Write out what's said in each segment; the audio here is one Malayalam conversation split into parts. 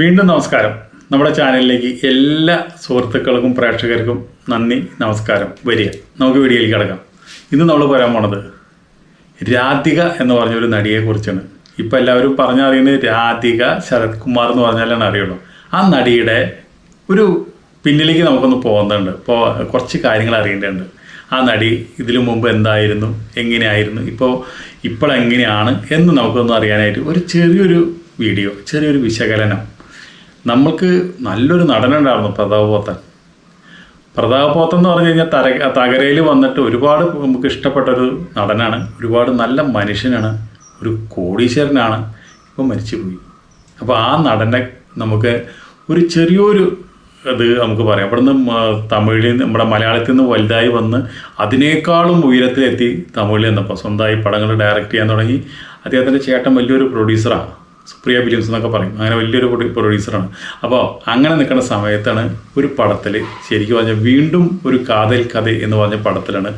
വീണ്ടും നമസ്കാരം. നമ്മുടെ ചാനലിലേക്ക് എല്ലാ സുഹൃത്തുക്കൾക്കും പ്രേക്ഷകർക്കും നന്ദി നമസ്കാരം. വരിക. നമുക്ക് വീഡിയോയിലേക്ക് കിടക്കാം. ഇന്ന് നമ്മൾ പറയാൻ പോണത് രാധിക എന്ന് പറഞ്ഞൊരു നടിയെക്കുറിച്ചാണ് ഇപ്പം എല്ലാവരും പറഞ്ഞറിയുന്നത് രാധിക ശരത് കുമാർ എന്ന് പറഞ്ഞാലാണ് അറിയുള്ളൂ. ആ നടിയുടെ ഒരു പിന്നിലേക്ക് നമുക്കൊന്ന് പോകുന്നുണ്ട് ഇപ്പോൾ കുറച്ച് കാര്യങ്ങൾ അറിയേണ്ടതുണ്ട്. ആ നടി ഇതിനു മുമ്പ് എന്തായിരുന്നു? എങ്ങനെയായിരുന്നു? ഇപ്പോൾ ഇപ്പോഴെങ്ങനെയാണ് എന്ന് നമുക്കൊന്ന് അറിയാനായിട്ട് ഒരു ചെറിയൊരു വീഡിയോ ചെറിയൊരു വിശകലനം നമ്മൾക്ക് നല്ലൊരു നടനുണ്ടായിരുന്നു പ്രതാപ് പോത്തൻ. പ്രതാപ് പോത്തൻ എന്ന് പറഞ്ഞു കഴിഞ്ഞാൽ തര തകരയിൽ വന്നിട്ട് ഒരുപാട് നമുക്ക് ഇഷ്ടപ്പെട്ട ഒരു നടനാണ്. ഒരുപാട് നല്ല മനുഷ്യനാണ്. ഒരു കോടീശ്വരനാണ്. ഇപ്പോൾ മരിച്ചുപോയി. അപ്പോൾ ആ നടനെ നമുക്ക് ഒരു ചെറിയൊരു ഇത് നമുക്ക് പറയാം. ഇവിടുന്ന് തമിഴിൽ നമ്മുടെ മലയാളത്തിൽ നിന്ന് വലുതായി വന്ന് അതിനേക്കാളും ഉയരത്തിലെത്തി തമിഴിൽ നിന്നപ്പോൾ സ്വന്തമായി പടങ്ങൾ ഡയറക്റ്റ് ചെയ്യാൻ തുടങ്ങി. അദ്ദേഹത്തിന്റെ ചേട്ടൻ വലിയൊരു പ്രൊഡ്യൂസറാണ് സുപ്രിയ ഫിലിംസ് എന്നൊക്കെ പറയും. അങ്ങനെ വലിയൊരു പ്രൊഡ്യൂസറാണ്. അപ്പോൾ അങ്ങനെ നിൽക്കുന്ന സമയത്താണ് ഒരു പടത്തിൽ ശരിക്കും പറഞ്ഞാൽ വീണ്ടും ഒരു കാതൽ കഥ എന്ന് പറഞ്ഞ പടത്തിലാണ്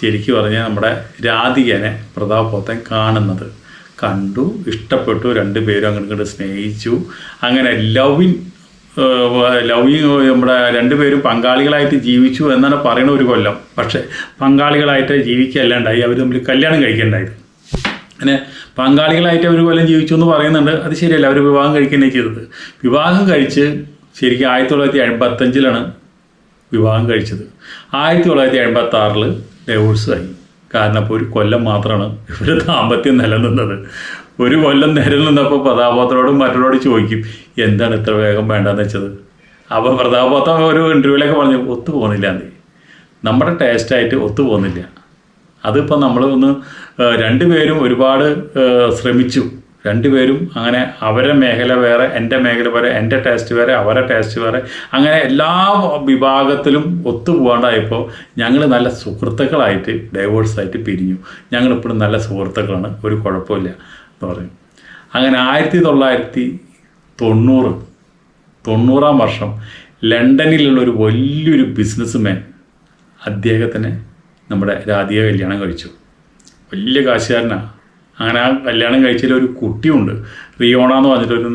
ശരിക്കും പറഞ്ഞാൽ നമ്മുടെ രാധികനെ പ്രതാപ് പോത്തൻ കാണുന്നത്. കണ്ടു ഇഷ്ടപ്പെട്ടു രണ്ടുപേരും അങ്ങോട്ട് ഇങ്ങോട്ട് സ്നേഹിച്ചു. അങ്ങനെ ലവിൻ ലവിങ് നമ്മുടെ രണ്ടുപേരും പങ്കാളികളായിട്ട് ജീവിച്ചു എന്നാണ് പറയുന്ന ഒരു കൊല്ലം. പക്ഷേ പങ്കാളികളായിട്ട് ജീവിക്കുകയല്ലാണ്ടായി അവർ തമ്മിൽ കല്യാണം കഴിക്കണ്ടായി അങ്ങനെ പങ്കാളികളായിട്ട് അവർ കൊല്ലം ജീവിച്ചു എന്ന് പറയുന്നുണ്ട്. അത് ശരിയല്ല അവർ വിവാഹം കഴിക്കുന്നേ ചെയ്തത്. വിവാഹം കഴിച്ച് ശരിക്കും ആയിരത്തി തൊള്ളായിരത്തി എൺപത്തഞ്ചിലാണ് വിവാഹം കഴിച്ചത്. ആയിരത്തി തൊള്ളായിരത്തി എൺപത്തി ആറിൽ ഡൈവോഴ്സായി കാരണം അപ്പോൾ ഒരു കൊല്ലം മാത്രമാണ് ഇവരുടെ ദാമ്പത്യം നിലനിന്നത്. ഒരു കൊല്ലം നിലനിന്നപ്പോൾ പ്രതാപത്തിനോടും മറ്റുള്ളവരോട് ചോദിക്കും എന്താണ് ഇത്ര വേഗം വേണ്ടെന്ന് വെച്ചത്? അപ്പോൾ പ്രതാപോത്തൻ ഒരു ഇന്റർവ്യൂവിലൊക്കെ പറഞ്ഞു ഒത്തു പോകുന്നില്ല നമ്മുടെ ടേസ്റ്റായിട്ട് ഒത്തു പോകുന്നില്ല. അതിപ്പോൾ നമ്മൾ ഒന്ന് രണ്ടുപേരും ഒരുപാട് ശ്രമിച്ചു. രണ്ടുപേരും അങ്ങനെ അവരെ മേഖല വേറെ എന്റെ മേഖല വേറെ എന്റെ ടേസ്റ്റ് വേറെ അവരെ ടേസ്റ്റ് വേറെ. അങ്ങനെ എല്ലാ വിഭാഗത്തിലും ഒത്തുപോകാണ്ടായപ്പോൾ ഞങ്ങൾ നല്ല സുഹൃത്തുക്കളായിട്ട് ഡൈവേഴ്സായിട്ട് പിരിഞ്ഞു. ഞങ്ങളിപ്പോഴും നല്ല സുഹൃത്തുക്കളാണ്. ഒരു കുഴപ്പമില്ല എന്ന് പറയും. അങ്ങനെ ആയിരത്തി തൊള്ളായിരത്തി തൊണ്ണൂറ് തൊണ്ണൂറാം വർഷം ലണ്ടനിലുള്ള ഒരു വലിയൊരു ബിസിനസ്മാൻ അദ്ദേഹത്തിനെ നമ്മുടെ രാധിക കല്യാണം കഴിച്ചു. വലിയ കാശുകാരനാണ് അങ്ങനെ ആ കല്യാണം കഴിച്ചതിൽ ഒരു കുട്ടിയുണ്ട്. റിയോണ എന്ന് പറഞ്ഞിട്ടൊരു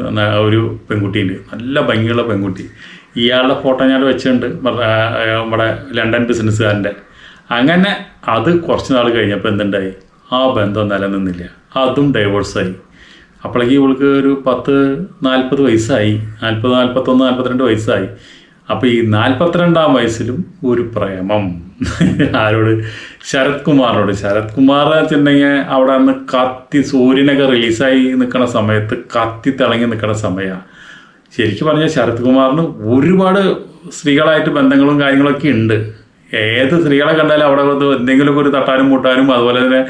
ഒരു പെൺകുട്ടിയുണ്ട്. നല്ല ഭംഗിയുള്ള പെൺകുട്ടി. ഇയാളുടെ ഫോട്ടോ ഞാൻ വെച്ചിട്ടുണ്ട് നമ്മുടെ ലണ്ടൻ ബിസിനസ്സുകാരന്റെ. അങ്ങനെ അത് കുറച്ച് നാൾ കഴിഞ്ഞപ്പോൾ എന്തുണ്ടായി? ആ ബന്ധം നിലനിന്നില്ല. അതും ഡൈവോഴ്സായി അപ്പോഴേക്ക് ഇവൾക്ക് ഒരു പത്ത് നാൽപ്പത് വയസ്സായി. നാൽപ്പത് നാൽപ്പത്തൊന്ന് നാൽപ്പത്തിരണ്ട് വയസ്സായി. അപ്പോൾ ഈ നാൽപ്പത്തിരണ്ടാം വയസ്സിലും ഒരു പ്രേമം. ആരോട്? ശരത് കുമാറിനോട് ശരത് കുമാർ വെച്ചിട്ടുണ്ടെങ്കിൽ അവിടെ നിന്ന് കത്തി സൂര്യനൊക്കെ റിലീസായി നിൽക്കുന്ന സമയത്ത് കത്തി തിളങ്ങി നിൽക്കുന്ന സമയമാണ് ശരിക്കും പറഞ്ഞാൽ ശരത് കുമാറിന് ഒരുപാട് സ്ത്രീകളായിട്ട് ബന്ധങ്ങളും കാര്യങ്ങളൊക്കെ ഉണ്ട്. ഏത് സ്ത്രീകളെ കണ്ടാലും അവിടെ എന്തെങ്കിലുമൊക്കെ ഒരു തട്ടാനും മുട്ടാനും അതുപോലെ തന്നെ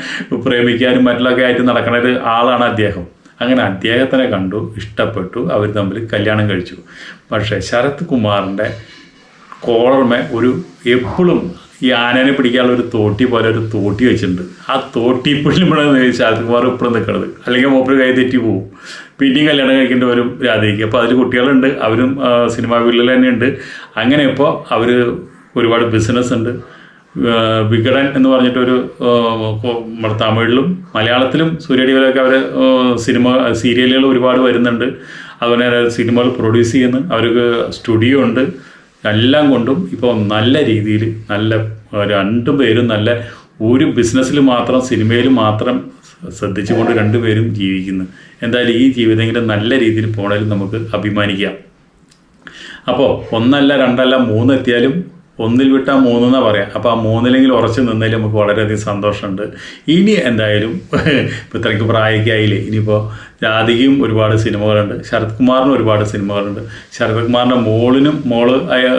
പ്രേമിക്കാനും മറ്റുള്ളൊക്കെ ആയിട്ട് നടക്കുന്ന ഒരു ആളാണ് അദ്ദേഹം. അങ്ങനെ അദ്ദേഹത്തിനെ കണ്ടു ഇഷ്ടപ്പെട്ടു അവർ തമ്മിൽ കല്യാണം കഴിച്ചു. പക്ഷേ ശരത് കുമാറിന്റെ കോളർമേ ഒരു എപ്പോഴും ഈ ആനനെ പിടിക്കാനുള്ള ഒരു തോട്ടി പോലെ ഒരു തോട്ടി വെച്ചിട്ടുണ്ട്. ആ തോട്ടി ഇപ്പോഴും ഇവിടെ ശരത് കുമാർ ഇപ്പോഴും നിൽക്കണത് അല്ലെങ്കിൽ മൂപ്പര് കൈ തെറ്റി പോവും. പിന്നെയും കല്യാണം കഴിക്കേണ്ടി വരും രാധയ്ക്ക്. അപ്പോൾ അതിൽ കുട്ടികളുണ്ട് അവരും സിനിമാ വീട്ടിൽ തന്നെ ഉണ്ട് അങ്ങനെ ഇപ്പോൾ അവർ ഒരുപാട് ബിസിനസ് ഉണ്ട്. വികടൻ എന്ന് പറഞ്ഞിട്ടൊരു തമിഴിലും മലയാളത്തിലും സൂര്യടിയിലൊക്കെ അവർ സിനിമ സീരിയലുകൾ ഒരുപാട് വരുന്നുണ്ട്. അതുപോലെ സിനിമകൾ പ്രൊഡ്യൂസ് ചെയ്യുന്ന. അവർക്ക് സ്റ്റുഡിയോ ഉണ്ട്. എല്ലാം കൊണ്ടും ഇപ്പോൾ നല്ല രീതിയിൽ നല്ല രണ്ടു പേരും നല്ല ഒരു ബിസിനസ്സിൽ മാത്രം സിനിമയിൽ മാത്രം ശ്രദ്ധിച്ചുകൊണ്ട് രണ്ടുപേരും ജീവിക്കുന്നു. എന്തായാലും ഈ ജീവിതമെങ്കിലും നല്ല രീതിയിൽ പോണതിൽ നമുക്ക് അഭിമാനിക്കാം. അപ്പോൾ ഒന്നല്ല രണ്ടല്ല മൂന്ന് എത്തിയാലും ഒന്നിൽ വിട്ടാൽ മൂന്നെന്നാ പറയാം. അപ്പോൾ ആ മൂന്നിലെങ്കിലും ഉറച്ചു നിന്നതിൽ നമുക്ക് വളരെയധികം സന്തോഷമുണ്ട്. ഇനി എന്തായാലും ഇപ്പോൾ ഇത്രയ്ക്ക് പ്രായക്കായില്ലേ? ഇനിയിപ്പോൾ രാധികയും ഒരുപാട് സിനിമകളുണ്ട്. ശരത് കുമാറിനും ഒരുപാട് സിനിമകളുണ്ട്. ശരത് കുമാറിന്റെ മോളിനും മോൾ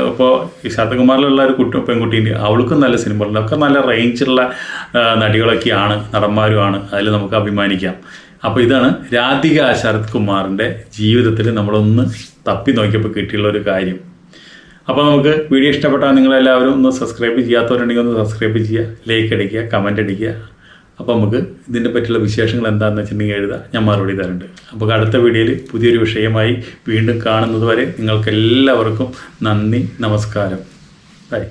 ഇപ്പോൾ ശരത് കുമാറിലുള്ള ഒരു കുട്ടി പെൺകുട്ടീന്റെ അവൾക്കും നല്ല സിനിമകളുണ്ട്. ഒക്കെ നല്ല റേഞ്ചുള്ള ആ, നടികളൊക്കെയാണ് നടന്മാരുമാണ്. അതിൽ നമുക്ക് അഭിമാനിക്കാം. അപ്പോൾ ഇതാണ് രാധിക ശരത് കുമാറിന്റെ ജീവിതത്തിൽ നമ്മളൊന്ന് തപ്പി നോക്കിയപ്പോൾ കിട്ടിയുള്ള ഒരു കാര്യം. അപ്പോൾ നമുക്ക് വീഡിയോ ഇഷ്ടപ്പെട്ടാൽ നിങ്ങളെല്ലാവരും ഒന്ന് സബ്സ്ക്രൈബ് ചെയ്യാത്തവരുണ്ടെങ്കിൽ ഒന്ന് സബ്സ്ക്രൈബ് ചെയ്യുക ലൈക്ക് അടിക്കുക കമന്റ് അടിക്കുക. അപ്പോൾ നമുക്ക് ഇതിനെ പറ്റിയുള്ള വിശേഷങ്ങൾ എന്താണെന്ന് വെച്ചിട്ടുണ്ടെങ്കിൽ എഴുതാം ഞാൻ മറുപടി തരുന്നുണ്ട് അപ്പോൾ അടുത്ത വീഡിയോയിൽ പുതിയൊരു വിഷയമായി വീണ്ടും കാണുന്നത് വരെ നിങ്ങൾക്ക് എല്ലാവർക്കും നന്ദി നമസ്കാരം. ബൈ.